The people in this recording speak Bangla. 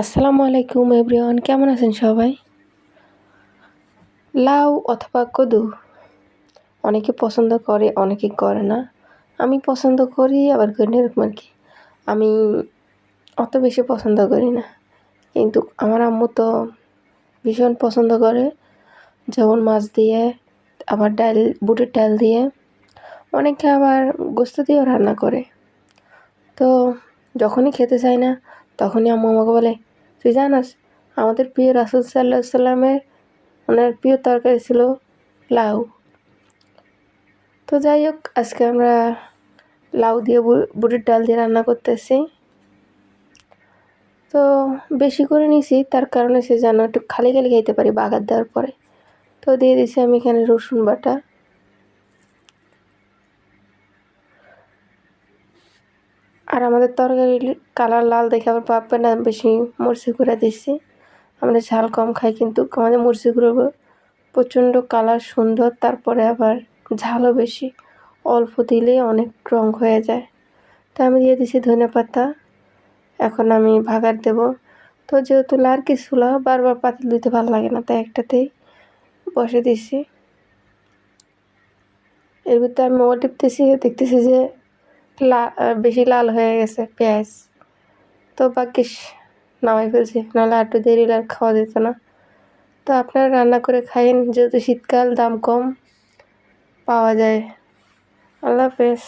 আসসালামু আলাইকুম এভরিওয়ান, কেমন আছেন সবাই? লাউ অথবা কদু, অনেকে পছন্দ করে, অনেকে করে না। আমি পছন্দ করি, আবার করি না, এরকম আর কি। আমি অত বেশি পছন্দ করি না। কিন্তু আমার আম্মু তো ভীষণ পছন্দ করে। যেমন মাছ দিয়ে, আবার ডাল, বুটের ডাল দিয়ে। অনেকে আবার গোস্ত দিয়েও রান্না করে। তো যখনই খেতে চাই না তখনই আম্মু আমাকে বলে, তুই জানাস, আমাদের প্রিয় রাসুল সাল্লাহ সাল্লামের ওনার প্রিয় তরকারি ছিল লাউ। তো যাই হোক, আজকে আমরা লাউ দিয়ে বুটের ডাল দিয়ে রান্না করতেছি। তো বেশি করে নিছি, তার কারণে সে যেন একটু খালি খালি খাইতে পারি, বাগার দেওয়ার পরে। তো দিয়ে দিছি আমি এখানে রসুন বাটা। আর আমাদের তরকারি কালার লাল দেখে আবার পাবে না বেশি মরচি করে দিচ্ছি আমরা ঝাল কম খাই কিন্তু আমাদের মরচি গুঁড়ো প্রচণ্ড কালার সুন্দর, তারপরে আবার ঝালও বেশি। অল্প দিলেই অনেক রং হয়ে যায়। তো আমি দিয়ে দিছি ধনে পাতা। এখন আমি ভাগার দেব। তো যেহেতু লার্কি ছিল, বারবার পাতিল দিতে ভালো লাগে না, তাই একটাতেই বসে দিছি এর ভিতরে আমি ও টিপতেছি দেখতেছি যে বেশি লাল হয়ে গেছে, পেঁয়াজ। তো বাকিস, নামাই ফেলছি। নাহলে একটু দেরি আর খাওয়া যেত না। তো আপনারা রান্না করে খাইন যেহেতু শীতকাল, দাম কম, পাওয়া যায়। আল্লাহ হাফেজ।